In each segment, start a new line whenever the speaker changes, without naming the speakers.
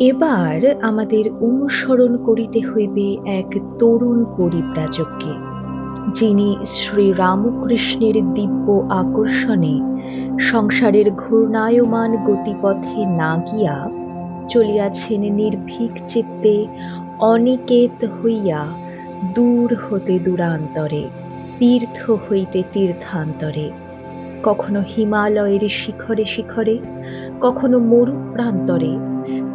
এবার আমাদের অনুসরণ করিতে হইবে এক তরুণ পরিব্রাজককে, যিনি শ্রী রামকৃষ্ণের দিব্য আকর্ষণে সংসারের ঘূর্ণায়মান গতিপথে না গিয়া চলিয়াছেন নির্ভীক চিত্তে অনিকেত হইয়া দূর হতে দূরান্তরে, তীর্থ হইতে তীর্থান্তরে, কখনো হিমালয়ের শিখরে শিখরে, কখনো মরু প্রান্তরে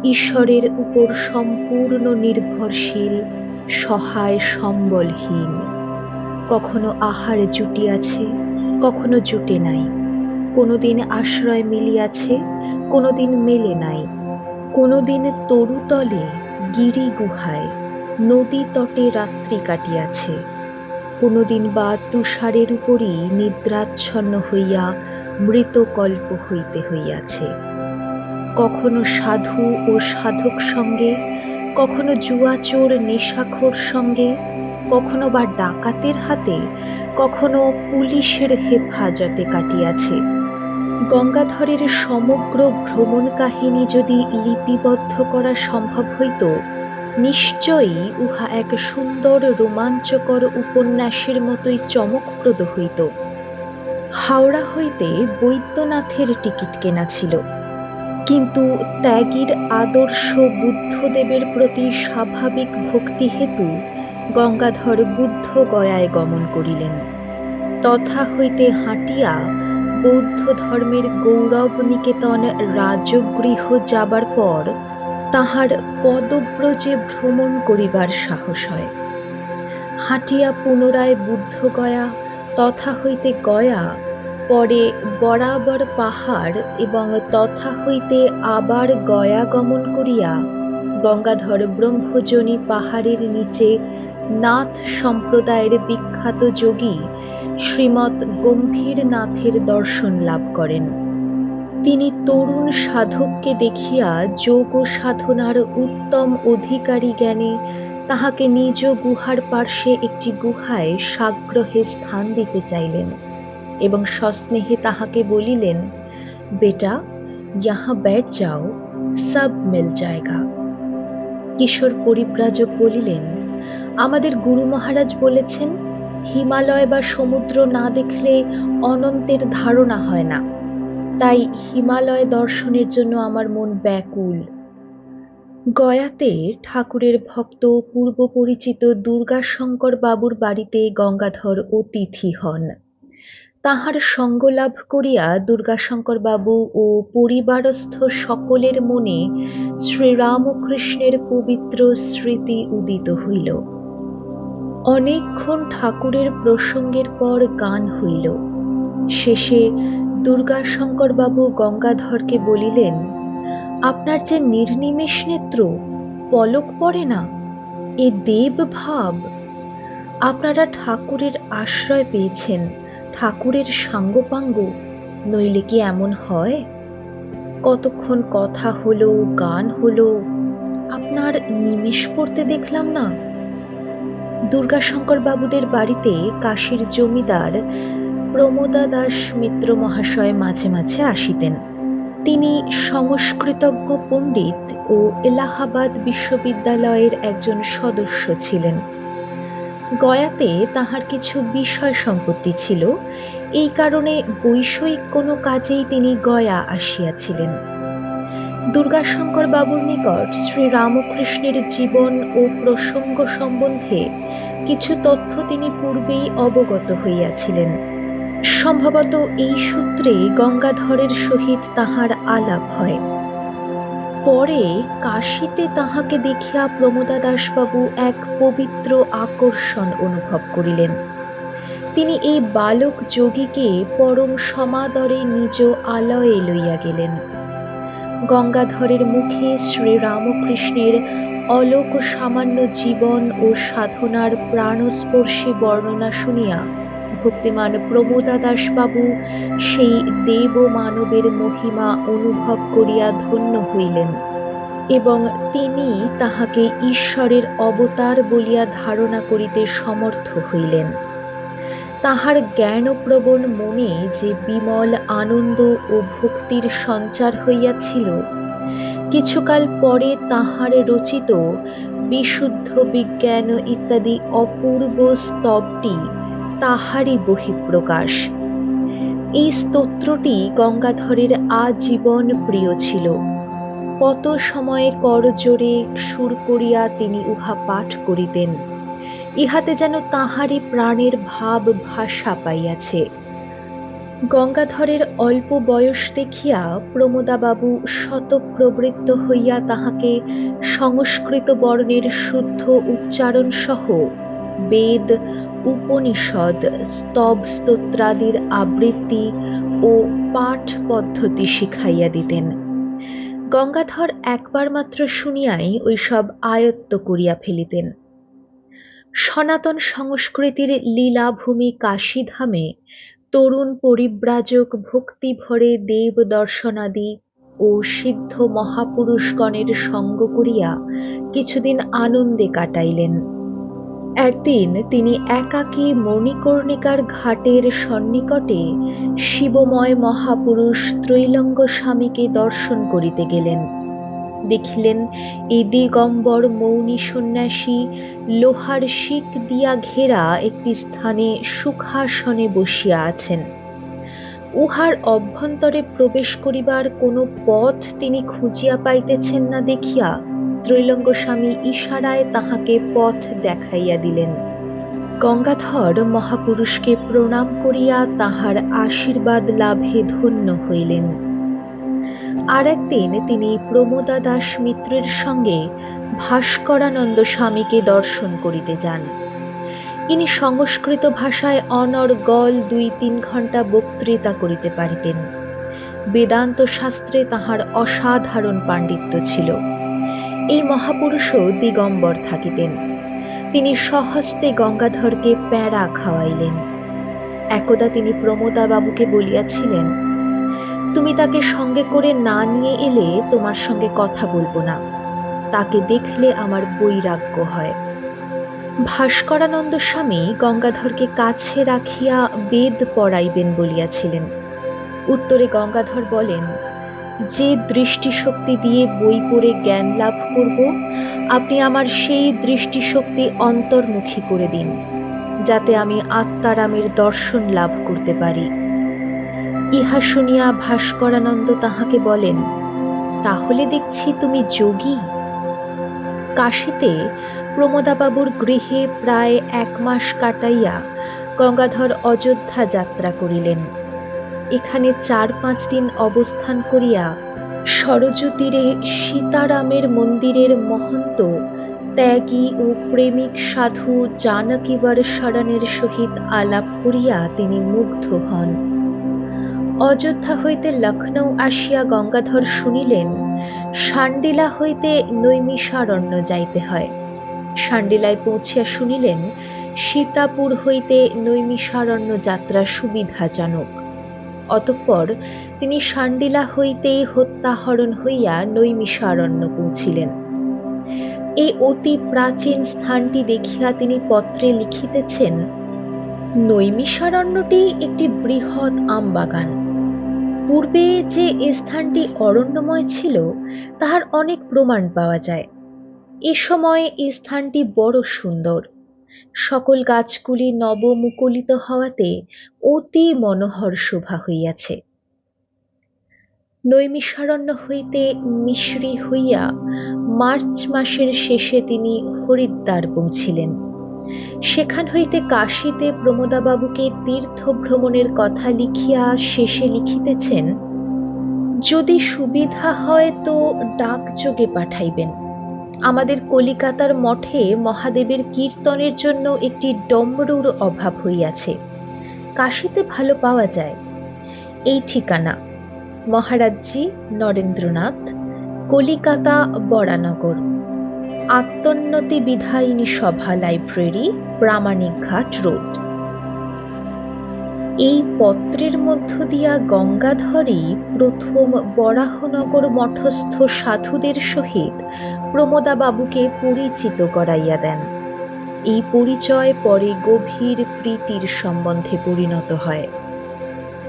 ঈশ্বরের উপর সম্পূর্ণ নির্ভরশীল, সহায়, সম্বলহীন। কখনো আহার জুটিয়াছে, কখনো জুটে নাই। কোনোদিন আশ্রয় মিলিয়াছে, কোনোদিন মেলে নাই। কোনোদিন তরুতলে গিরি গুহায়, নদী তটে রাত্রি কাটিয়াছে। কোনোদিন বা তুষারের উপরই নিদ্রাচ্ছন্ন হইয়া মৃতকল্প হইতে হইয়াছে। কখনো সাধু ও সাধক সঙ্গে, কখনো জুয়াচোর নেশাখোর সঙ্গে, কখনো বা ডাকাতের হাতে, কখনো পুলিশের হেফাজতে কাটিয়াছে। গঙ্গাধরের সমগ্র ভ্রমণ কাহিনী যদি লিপিবদ্ধ করা সম্ভব হইত, নিশ্চয়ই উহা এক সুন্দর রোমাঞ্চকর উপন্যাসের মতোই চমকপ্রদ হইত। হাওড়া হইতে বৈদ্যনাথের টিকিট কেনা ছিল। কিন্তু ত্যাগীর আদর্শ বুদ্ধদেবের প্রতি স্বাভাবিক ভক্তি হেতু গঙ্গাধর বুদ্ধ গয়ায় গমন করিলেন। তথা হইতে হাঁটিয়া বৌদ্ধ ধর্মের গৌরব নিকেতন রাজগৃহ যাবার পর তাহার পদব্রজে ভ্রমণ করিবার সাহস হয়। হাঁটিয়া পুনরায় বুদ্ধ গয়া, তথা হইতে গয়া পরে বরাবর পাহাড় এবং তথা হইতে আবার গয়া গমন করিয়া গঙ্গাধর ব্রহ্মজনী পাহাড়ের নিচে নাথ সম্প্রদায়ের বিখ্যাত যোগী শ্রীমৎ গম্ভীর নাথের দর্শন লাভ করেন। তিনি তরুণ সাধককে দেখিয়া যোগ সাধনার উত্তম অধিকারী জ্ঞানে তাহাকে নিজ গুহার পার্শ্বে একটি গুহায় সাগ্রহে স্থান দিতে চাইলেন। এবং সস্নেহে তাহাকে বলিলেন, বেটা, ইহা बैठ যাও, সব মিল জায়গা। কিশোর পরিব্রাজক বলিলেন, আমাদের গুরু মহারাজ বলেছেন, হিমালয় বা সমুদ্র না দেখলে অনন্তের ধারণা হয় না। তাই হিমালয় দর্শনের জন্য আমার মন ব্যাকুল। গয়াতে ঠাকুরের ভক্ত পূর্ব পরিচিত দুর্গাশঙ্কর বাবুর বাড়িতে গঙ্গাধর অতিথি হন। তাহার সঙ্গ লাভ করিয়া দুর্গাশঙ্কর বাবু ও পরিবারস্থ সকলের মনে শ্রীরামকৃষ্ণের পবিত্র স্মৃতি উদিত হইল। অনেকক্ষণ ঠাকুরের প্রসঙ্গের পর গান হইল। শেষে দুর্গাশঙ্কর বাবু গঙ্গাধরকে বলিলেন, আপনার যে নির্নিমেষ নেত্র, পলক পড়ে না? এ দেব ভাব আপনারা ঠাকুরের আশ্রয় পেয়েছেন। ঠাকুরের সাঙ্গপাঙ্গ, নইলে কি এমন হয়? কতক্ষণ কথা হলো, গান হলো, আপনার নিমেষ পড়তে দেখলাম না? দুর্গাশঙ্কর বাবুদের বাড়িতে কাশীর জমিদার প্রমোদা দাস মিত্র মহাশয় মাঝে মাঝে আসিতেন। তিনি সংস্কৃতজ্ঞ পণ্ডিত ও এলাহাবাদ বিশ্ববিদ্যালয়ের একজন সদস্য ছিলেন। গয়াতে তাহার কিছু বিষয় সম্পত্তি ছিল। এই কারণে বৈষয়িক কোনো কাজেই তিনি গয়া আসিয়াছিলেন। দুর্গাশঙ্কর বাবুর নিকট শ্রী রামকৃষ্ণের জীবন ও প্রসঙ্গ সম্বন্ধে কিছু তথ্য তিনি পূর্বেই অবগত হইয়াছিলেন। সম্ভবত এই সূত্রে গঙ্গাধরের সহিত তাহার আলাপ হয়। পরে কাশীতে তাহাকে দেখিয়া প্রমোদা দাসবাবু এক পবিত্র আকর্ষণ অনুভব করিলেন। তিনি এই বালক যোগীকে পরম সমাদরে নিজ আলয়ে লইয়া গেলেন। গঙ্গাধরের মুখে শ্রীরামকৃষ্ণের অলোক সামান্য জীবন ও সাধনার প্রাণস্পর্শী বর্ণনা শুনিয়া ভক্তিমান প্রমোদা দাসবাবু সেই দেব মানবের মহিমা অনুভব করিয়া ধন্য হইলেন। এবং তিনি তাহাকে ঈশ্বরের অবতার বলিয়া ধারণা করিতে সমর্থ হইলেন। তাহার জ্ঞানপ্রবণ মনে যে বিমল আনন্দ ও ভক্তির সঞ্চার হইয়াছিল, কিছুকাল পরে তাঁহার রচিত বিশুদ্ধ বিজ্ঞান ইত্যাদি অপূর্ব স্তবটি তাহারই বহিঃপ্রকাশ। এই স্তোত্রটি গঙ্গাধরের আজীবন প্রিয় ছিল। কত সময়ে করজোরে সুর করিয়া তিনি উহা পাঠ করিতেন। ইহাতে যেন তাহারই প্রাণের ভাব ভাষা পাইয়াছে। গঙ্গাধরের অল্প বয়স দেখিয়া প্রমোদাবাবু শতপ্রবৃত্ত হইয়া তাহাকে সংস্কৃত বর্ণের শুদ্ধ উচ্চারণ সহ বেদ, উপনিষদ, স্তব স্তোত্রাদির আবৃত্তি ও পাঠ পদ্ধতি শিখাইয়া দিতেন। গঙ্গাধর একবার মাত্র শুনিয়াই ওইসব আয়ত্ত করিয়া ফেলিতেন। সনাতন সংস্কৃতির লীলাভূমি কাশীধামে তরুণ পরিব্রাজক ভক্তি ভরে দেব দর্শনাদি ও সিদ্ধ মহাপুরুষগণের সঙ্গ করিয়া কিছুদিন আনন্দে কাটাইলেন। একদিন তিনি একাকী মণিকর্ণিকার ঘাটের সন্নিকটে শিবময় মহাপুরুষ ত্রৈলঙ্গ স্বামীকে দর্শন করিতে গেলেন। দেখিলেন এই দিগম্বর মৌনী সন্ন্যাসী লোহার শিক দিয়া ঘেরা একটি স্থানে সুখাসনে বসিয়া আছেন। উহার অভ্যন্তরে প্রবেশ করিবার কোনো পথ তিনি খুঁজিয়া পাইতেছেন না দেখিয়া ত্রৈলঙ্গ স্বামী ইশারায় তাহাকে পথ দেখাইয়া দিলেন। গঙ্গাধর মহাপুরুষকে প্রণাম করিয়া তাহার আশীর্বাদ লাভে ধন্য হইলেন। আর একদিন তিনি প্রমোদা দাস মিত্রের সঙ্গে ভাস্করানন্দ স্বামীকে দর্শন করিতে যান। ইনি সংস্কৃত ভাষায় অনর্গল দুই তিন ঘণ্টা বক্তৃতা করিতে পারিতেন। বেদান্ত শাস্ত্রে তাহার অসাধারণ পাণ্ডিত্য ছিল। এই মহাপুরুষও দিগম্বর থাকিতেন। তিনি সহস্তে গঙ্গাধরকে প্যাঁড়া খাওয়াইলেন। একদা তিনি প্রমোদা বাবুকে বলিয়াছিলেন, তুমি তাকে সঙ্গে করে না নিয়ে এলে তোমার সঙ্গে কথা বলব না। তাকে দেখলে আমার বৈরাগ্য হয়। ভাস্করানন্দ স্বামী গঙ্গাধরকে কাছে রাখিয়া বেদ পড়াইবেন বলিয়াছিলেন। উত্তরে গঙ্গাধর বলেন যে দৃষ্টিশক্তি দিয়ে বই পড়ে জ্ঞান লাভ করব, আপনি আমার সেই দৃষ্টিশক্তি অন্তর্মুখী করে দিন, যাতে আমি আত্মারামের দর্শন লাভ করতে পারি। ইহা শুনিয়া ভাস্করানন্দ তাহাকে বলেন, তাহলে দেখছি তুমি যোগী? কাশীতে প্রমোদাবাবুর গৃহে প্রায় এক মাস কাটাইয়া গঙ্গাধর অযোধ্যা যাত্রা করিলেন। এখানে চার পাঁচ দিন অবস্থান করিয়া সরজ তীরে সীতারামের মন্দিরের মহন্ত ত্যাগী ও প্রেমিক সাধু জানকীবার সরণের সহিত আলাপ করিয়া তিনি মুগ্ধ হন। অযোধ্যা হইতে লখনৌ আসিয়া গঙ্গাধর শুনিলেন, সান্ডিলা হইতে নৈমিষারণ্য যাইতে হয়। সান্ডিলায় পৌঁছিয়া শুনিলেন, সীতাপুর হইতে নৈমিষারণ্য যাত্রা সুবিধাজনক। অতঃপর তিনি সান্ডিলা হইতেই হত্যাহরণ হইয়া নৈমিষারণ্য পৌঁছিলেন। এই অতি প্রাচীন স্থানটি দেখিয়া তিনি পত্রে লিখিতেছেন, নৈমিষারণ্যটি একটি বৃহৎ আমবাগান। পূর্বে যে এ স্থানটি অরণ্যময় ছিল, তাহার অনেক প্রমাণ পাওয়া যায়। এ সময় এই স্থানটি বড় সুন্দর। সকল গাছগুলি নবমুকুলিত হওয়াতে অতি মনোহর শোভা হইয়াছে। নৈমিষারণ্য হইতে মিশ্রি হইয়া মার্চ মাসের শেষে তিনি হরিদ্বার পৌঁছিলেন। সেখান হইতে কাশীতে প্রমোদাবাবুকে তীর্থ ভ্রমণের কথা লিখিয়া শেষে লিখিতেছেন, যদি সুবিধা হয় তো ডাকযোগে পাঠাইবেন। আমাদের কলিকাতার মঠে মহাদেবের কীর্তনের জন্য একটি ডম্বরুর অভাব হইয়াছে। কাশিতে ভালো পাওয়া যায়। এই ঠিকানা মহারাজজি নরেন্দ্রনাথ, কলিকাতা বরানগর। আত্মোন্নতি বিধায়িনী সভা লাইব্রেরি, প্রামাণিক ঘাট রোড। এই পত্রের মধ্য দিয়া গঙ্গাধরই প্রথম বরাহনগর মঠস্থ সাধুদের সহিত প্রমোদাবাবুকে পরিচিত করাইয়া দেন। এই পরিচয় পরে গভীর প্রীতির সম্বন্ধে পরিণত হয়।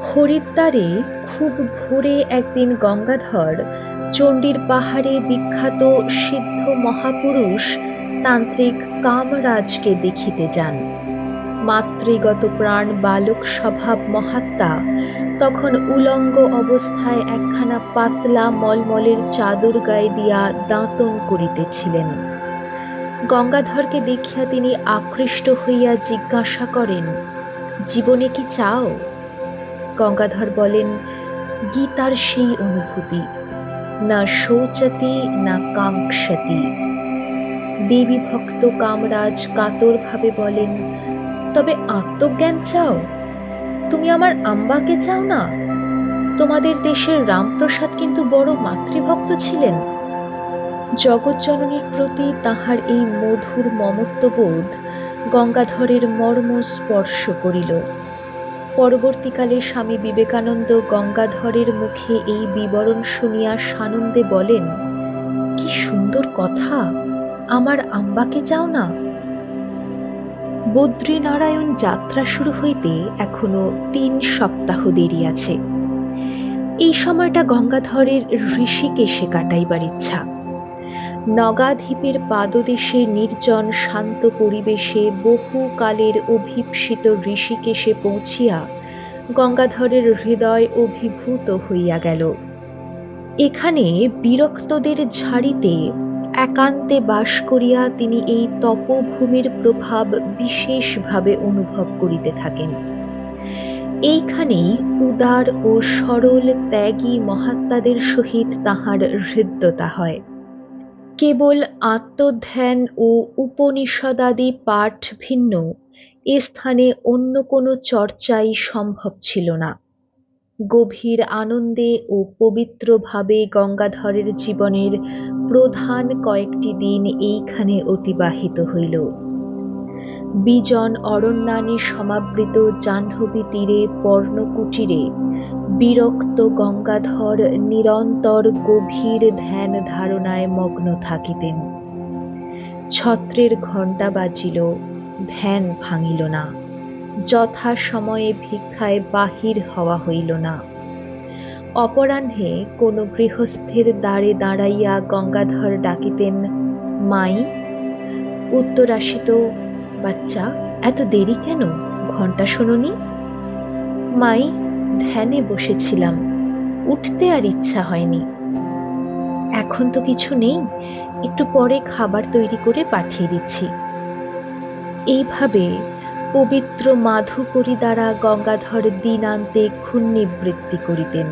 হরিদ্বারে খুব ভোরে একদিন গঙ্গাধর চণ্ডীর পাহাড়ে বিখ্যাত সিদ্ধ মহাপুরুষ তান্ত্রিক কামরাজকে দেখিতে যান। মাতৃগত প্রাণ বালক স্বভাব মহাত্মা। তখন উলঙ্গ অবস্থায় একখানা পাতলা মলমলের চাদর গায়ে দিয়া দাঁতন করিতেছিলেন। গঙ্গাধরকে দেখিয়া তিনি আকৃষ্ট হইয়া জিজ্ঞাসা করেন, জীবনে কি চাও? গঙ্গাধর বলেন, গীতার সেই অনুভূতি। না শৌচতি, না কাঙ্ক্ষতি। দেবী ভক্ত কামরাজ কাতরভাবে বলেন তবে আত্মজ্ঞান চাও? তুমি আমার আম্বাকে চাও না? তোমাদের দেশের রামপ্রসাদ কিন্তু বড় মাতৃভক্ত ছিলেন। জগজ্জননীর প্রতি তাহার এই মধুর মমত্ববোধ গঙ্গাধরের মর্ম স্পর্শ করিল। পরবর্তীকালে স্বামী বিবেকানন্দ গঙ্গাধরের মুখে এই বিবরণ শুনিয়া সানন্দে বলেন, কি সুন্দর কথা! আমার আম্বাকে চাও না? বদ্রীনারায়ণ যাত্রা শুরু হইতে এখনও তিন সপ্তাহ দেরি আছে। এই সময়টা গঙ্গাধরের ঋষিকেশে কাটাইবার ইচ্ছা। নগাধিপের পাদদেশে নির্জন শান্ত পরিবেশে বহুকালের অভীপ্সিত ঋষিকেশে পৌঁছিয়া গঙ্গাধরের হৃদয় অভিভূত হইয়া গেল। এখানে বিরক্তদের ঝাড়িতে একান্তে বাস করিয়া তিনি এই তপভূমির প্রভাব বিশেষভাবে অনুভব করিতে থাকেন। এইখানেই উদার ও সরল ত্যাগী মহাত্মাদের সহিত তাহার হৃদ্যতা হয়। কেবল আত্মধ্যান ও উপনিষদাদি পাঠ ভিন্ন, এ স্থানে অন্য কোনো চর্চাই সম্ভব ছিল না। গভীর আনন্দে ও পবিত্রভাবে গঙ্গাধরের জীবনের প্রধান কয়েকটি দিন এইখানে অতিবাহিত হইল। বিজন অরণ্যানী সমাবৃত জাহ্নবী তীরে পর্ণকুটিরে বিরক্ত গঙ্গাধর নিরন্তর গভীর ধ্যান ধারণায় মগ্ন থাকিতেন। ছত্রের ঘণ্টা বাজিল, ধ্যান ভাঙিল না। যথা সময়ে ভিক্ষায় বাহির হওয়া হইল না। অপরাহ্নে কোনো গৃহস্থের দ্বারে দাঁড়াইয়া গঙ্গাধর ডাকিতেন, মাই, উত্তর আসিত, বাচ্চা, এত দেরি কেন? ঘণ্টা শোনি মাই, ধ্যানে বসেছিলাম, উঠতে আর ইচ্ছা হয়নি। এখন তো কিছু নেই, একটু পরে খাবার তৈরি করে পাঠিয়ে দিচ্ছি। এইভাবে পবিত্র মাধুকরী দ্বারা গঙ্গাধর দিনান্তে ক্ষুণ্ণিবৃত্তি করিতেন।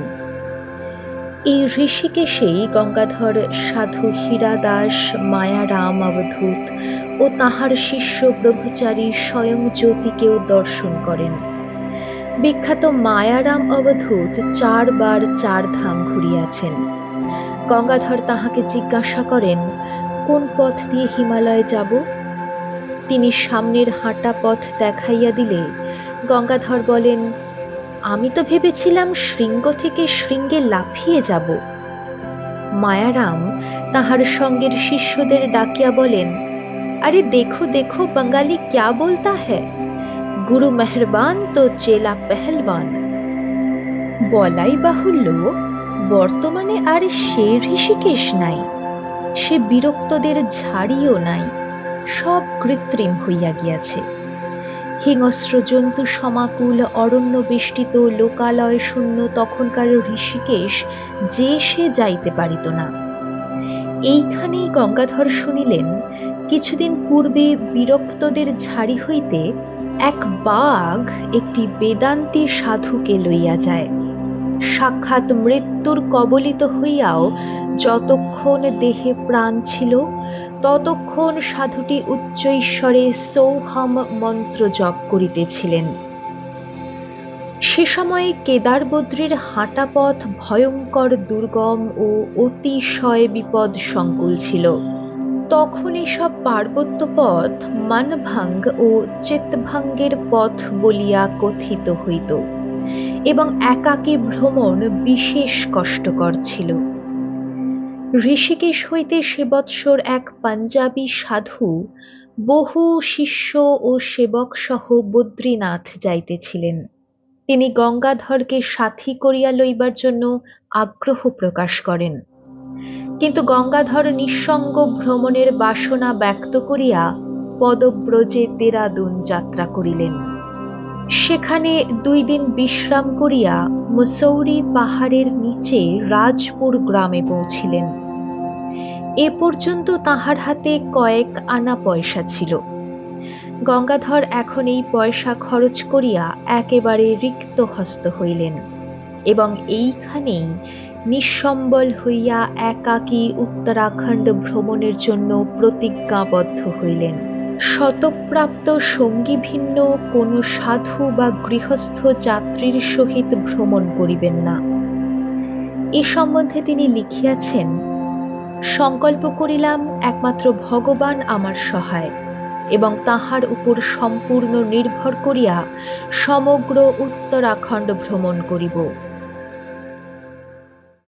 এই ঋষিকেশেই গঙ্গাধর সাধু হীরা দাস মায়ারাম অবধূত ও তাহার শিষ্য ব্রহ্মচারী স্বয়ং জ্যোতিকেও দর্শন করেন। বিখ্যাত মায়ারাম অবধূত চারবার চার ধাম ঘুরিয়াছেন। গঙ্গাধর তাহাকে জিজ্ঞাসা করেন, কোন পথ দিয়ে হিমালয়ে যাব? তিনি সামনের হাঁটা পথ দেখাইয়া দিলে। গঙ্গাধর বলেন, আমি তো ভেবেছিলাম শৃঙ্গ থেকে শৃঙ্গে লাফিয়ে যাব। মায়ারাম তাহার সঙ্গের শিষ্যদের ডাকিয়া বলেন, আরে দেখো দেখো, বাঙালি ক্যা বলতা হ্যায় গুরু মেহরবান তো চেলা পেহলবান বলাই বাহুল্য, বর্তমানে আর সে ঋষিকেশ নাই। সে বিরক্তদের ঝাড়িও নাই। সব কৃত্রিম হইয়া গিয়াছে। হিংস্র জন্তু সমাকুল অরণ্য বেষ্টিত লোকালয় শূন্য তখনকার ঋষিকেশ যে সে যাইতে পারিত না। এইখানেই গঙ্গাধর শুনিলেন, কিছুদিন পূর্বে বিরক্তদের ঝাড়ি হইতে এক বাঘ একটি বেদান্তি সাধুকে লইয়া যায়। সাক্ষাৎ মৃত্যুর কবলিত হইয়াও যতক্ষণ দেহে প্রাণ ছিল, ততক্ষণ সাধুটি উচ্চ ঈশ্বরে সৌহম মন্ত্র জপ করিতেছিলেন। সে সময়ে কেদারবদ্রীর হাঁটা পথ ভয়ঙ্কর, দুর্গম ও অতিশয় বিপদ সংকুল ছিল। তখন এসব পার্বত্য পথ মানভাঙ্গ ও চেতভাঙ্গের পথ বলিয়া কথিত হইত। এবং একাকী ভ্রমণ বিশেষ কষ্টকর ছিল। ঋষিকেশ হইতে সে বৎসর এক পাঞ্জাবি সাধু বহু শিষ্য ও সেবক সহ বদ্রীনাথ যাইতেছিলেন। তিনি গঙ্গাধরকে সাথী করিয়া লইবার জন্য আগ্রহ প্রকাশ করেন। কিন্তু গঙ্গাধর নিঃসঙ্গ ভ্রমণের বাসনা ব্যক্ত করিয়া পদব্রজে দেরাদুন যাত্রা করিলেন। সেখানে দুই দিন বিশ্রাম করিয়া মুসৌরি পাহাড়ের নিচে রাজপুর গ্রামে পৌঁছিলেন। এ পর্যন্ত তাহার হাতে কয়েক আনা পয়সা ছিল। গঙ্গাধর এখন এই পয়সা খরচ করিয়া একেবারে রিক্ত হস্ত হইলেন এবং এইখানেই নিঃসম্বল হইয়া একাকী উত্তরাখণ্ড ভ্রমণের জন্য প্রতিজ্ঞাবদ্ধ হইলেন। শতপ্রাপ্ত সঙ্গী ভিন্ন কোনো সাধু বা গৃহস্থ যাত্রীর সহিত ভ্রমণ করিবেন না। এ সম্বন্ধে তিনি লিখিয়াছেন, সংকল্প করিলাম একমাত্র ভগবান আমার সহায়, এবং তাহার উপর সম্পূর্ণ নির্ভর করিয়া সমগ্র উত্তরাখণ্ড ভ্রমণ করিব।